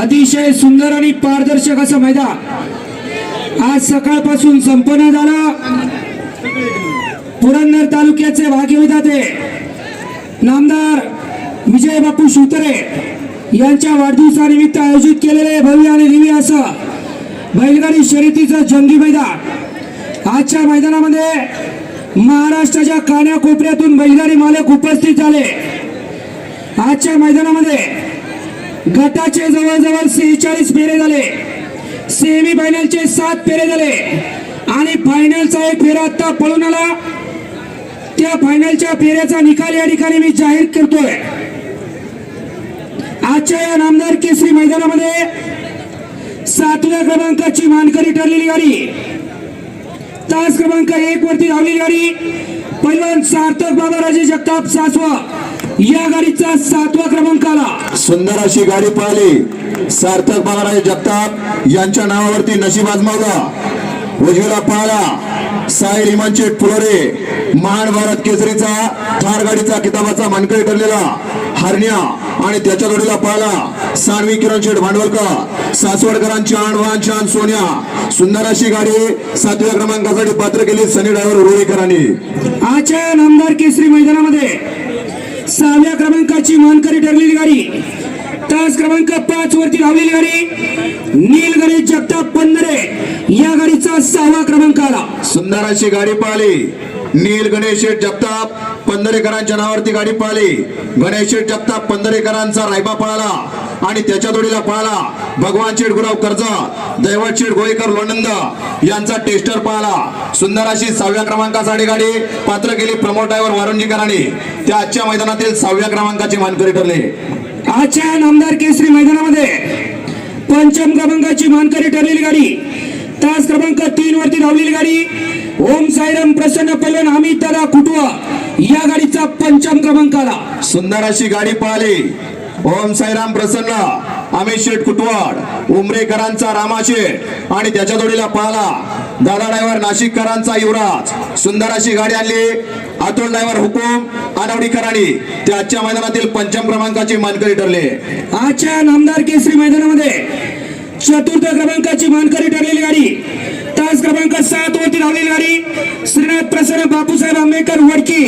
अतिशय सुंदर आणि पारदर्शक असं मैदान. आज सकाळपासून संपन्न झालं. पुरंदर तालुक्याचे भाग्यविधाते नामदार विजय बापू शिवतरे यांच्या वाढदिवसानिमित्त आयोजित केलेले भव्य आणि दिव्य असं बैलगाडी शर्यतीचं जंगी मैदान. आजच्या मैदानामध्ये महाराष्ट्राच्या कान्याकोपऱ्यातून बैलगाडी मालक उपस्थित झाले. आजच्या मैदानामध्ये गटाचे जवळजवळ सेहेचाळीस फेरे झाले. सेमी फायनलचे सात फेरे झाले. आणि फायनलचा एक फेरा आता पळून आला. त्या फायनलच्या फेऱ्याचा निकाल या ठिकाणी मी जाहीर करतोय. आजच्या या नामदार केसरी मैदानामध्ये सातव्या क्रमांकाची मानकरी ठरलेली गाडी. तास क्रमांक एक वरती धावलेली गाडी. पैलवान सार्थक बाबाराजे जगताप सासवा या गाडीचा सातवा क्रमांक आला. सुंदर अशी गाडी पळाली सार्थक बाबाराजे जगताप यांच्या नावावरती नशीब आजमावला. उजवीला पळाला. साई रिमांचे फुलोरे महान भारत केसरीचा थार गाडीचा किताबाचा मानकरी ठरलेला हरण्या. आणि त्याच्या जोडीला पळाला सानवी किरण शेठ भांडवलकर सासवडकरांची आणवान शान सोन्या. सुंदर अशी गाडी सातव्या क्रमांकासाठी पात्र केली सनी ड्रायव्हर उरुळीकरांनी आजच्या नामदार केसरी मैदानामध्ये सहाव्या क्रमांकाची मानकरी ठरलेली गाडी तास क्रमांक पाच वरती धावलेली गाडी नीलगणेश जगताप पंधरे या गाडीचा सहावा क्रमांक आला. सुंदर अशी गाडी पाहिली. नील गणेश जगताप पंधरेकरांच्या नावावरती गाडी पळाली. गणेश जगताप पंधरेकरांचा रायबा पळाला आणि त्याच्या जोडीला पळाला भगवान शेठ गुराव कर्ज दैवत शेठ गोळीकर लोणंद यांचा टेस्टर पळाला. सुंदर अशी सहाव्या क्रमांकासाठी गाडी पात्र केली प्रमोद ड्रायव्हर वारुंजीकरांनी त्या आजच्या मैदानातील सहाव्या क्रमांकाचे मानकरी ठरले. आजच्या नामदार केसरी मैदानामध्ये पंचम क्रमांकाची मानकरी ठरलेली गाडी. तास क्रमांक तीन वरती धावलेली गाडी. ओम साईराम प्रसन्न पलवन अमित दादा कुटुवा या गाडीचा पंचम क्रमांक आला. सुंदर अशी गाडी पळाली ओम साईराम प्रसन्न अमित शेठ कुटवाड उमरेकरांचा रामा शेठ आणि त्याच्या जोडीला पळाला दादा ड्रायव्हर नाशिककरांचा युवराज. सुंदर अशी गाडी आणली. अतुल ड्रायव्हर हुकुम आनवडीकरांनी त्या आजच्या मैदानातील पंचम क्रमांकाचे मानकरी ठरले. आजच्या नामदार केसरी मैदानामध्ये चतुर्थ क्रमांकाची मानकरी ठरलेली गाडी. तास क्रमांक सात वरती धावलेली गाडी. श्रीनाथ प्रसन्न बापूसाहेब आंबेडकर वडकी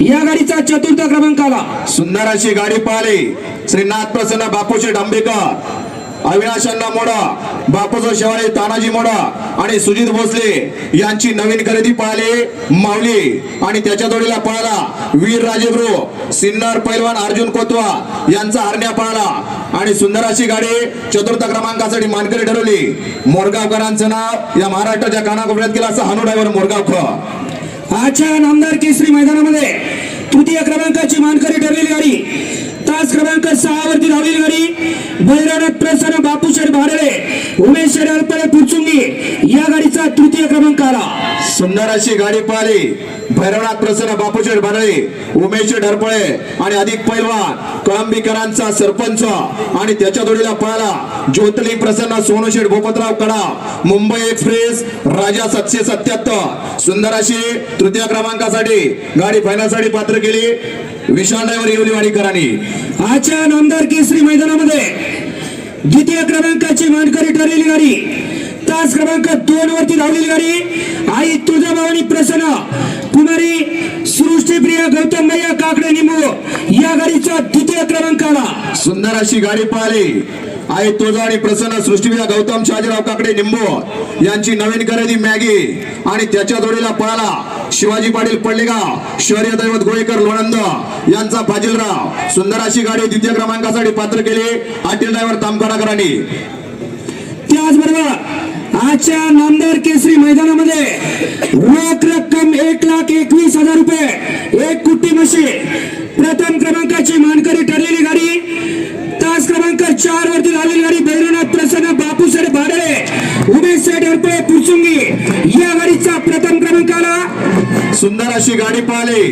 या गाडीचा चतुर्थ क्रमांक आला. सुंदर अशी गाडी पाहिली. श्रीनाथ प्रसन्न बापूशेठ आंबेकर अविनाश अण्णा मोडा बापूसाहेब शेवाळे तानाजी मोडा आणि सुजित भोसले यांची नवीन खरेदी पाहिले. माऊली आणि त्याच्या जोडीला पळाला. वीर राजेगृह सिन्नर पैलवान अर्जुन कोतवा यांचा हरण्या पळाला. आणि सुंदर अशी गाडी चतुर्थ क्रमांकासाठी मानकरी ठरवली. मोरगावकरांचं नाव या महाराष्ट्राच्या कानाकोपऱ्यात गेला असं हानू ड्रायव्हर मोरगावकर आजच्या नामदार केसरी मैदानामध्ये तृतीय क्रमांकाची मानकरी ठरलेली गाडी. तास क्रमांक सहा वरती धावलेली गाडी. भैरवनाथ प्रसन्न बापूशेठ भाडळे. उमेश शेठ अल्प पुचुंगी या गाडीचा तृतीय क्रमांक आला. सुंदर अशी गाडी पळाली भैरवनाथ प्रसन्न बापूशेठ भरळे उमेश ढरपळे आणि अधिक पैलवान कळंबीकरांचा सरपंच आणि त्याच्या जोडीला पळाला ज्योतली प्रसन्न सोनशेठ भोपतराव कडा मुंबई एक्सप्रेस राजा सातशे सत्याहत्तर. सुंदर अशी तृतीय क्रमांकासाठी गाडी फायनलसाठी पात्र केली. विशाल ड्रायव्हर येवलीवाडीकरांनी आजच्या नामदार केसरी मैदानामध्ये द्वितीय क्रमांकाची मानकरी ठरलेली गाडी तास क्रमांक दोन वरती धावलेली गाडी. आई तुळजाभवानी प्रसन्न. कुमारी सृष्टीप्रिय गौतम भैया काकडे निंबू. या गाडीचा द्वितीय क्रमांक आला सुंदर अशी गाडी पळाली आई तुळजा आणि प्रसन्न सृष्टीविदा गौतम शहाजीराव काकडे निंबो. यांची नवीन खरेदी मॅगी. आणि त्याच्या जोडीला पळाला. शिवाजी पाटील पडलेगाव शौर्य दैवत गोळेकर लोणंद. यांचा फाजिलराव. सुंदर अशी गाडी द्वितीय क्रमांकासाठी पात्र केली. आटील ड्रायव्हर तामकाडाकरांनी त्याचबरोबर आजच्या नामदार केसरी मैदानामध्ये रोख रक्कम एक लाख एकवीस हजार रुपये एक कुट्टी मशी प्रथम क्रमांकाची मानकरी ठरलेली गाडी तास क्रमांक चार वरती झालेली गाडी भैरवनाथ प्रसन्न बापूसर भाडळे उमेश सेठ हरपळे पुरचुंगी या गाडी सुंदर अशी गाडी पळाली.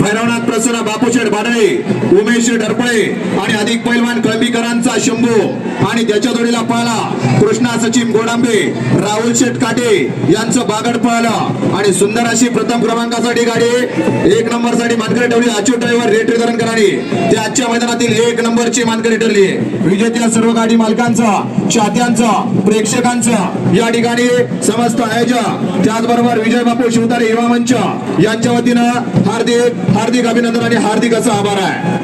भैरवनाथ प्रसन्न बापूशेठ भाडळे उमेश डरपळे आणि अधिक पैलवान कळंबीकरांचा शंभू. आणि त्याच्या जोडीला पाहिला कृष्णा सचिन गोडांबे राहुल शेठ काटे यांचं बागड पाहिलं आणि सुंदर अशी प्रथम क्रमांकासाठी गाडी एक नंबरसाठी मानकरी ठेवली. अच्युत ड्रायव्हर रेट वितरण करणारी ते आजच्या मैदानातील एक नंबरची मानकरी ठरली. विजेत्या सर्व गाडी मालकांचा चाहत्यांचं प्रेक्षकांचं या ठिकाणी समस्त आयोजक. त्याचबरोबर विजय बापू शिवतारे युवा मंच. यांच्या वतीनं हार्दिक हार्दिक अभिनंदन आणि हार्दिक आभार आहे.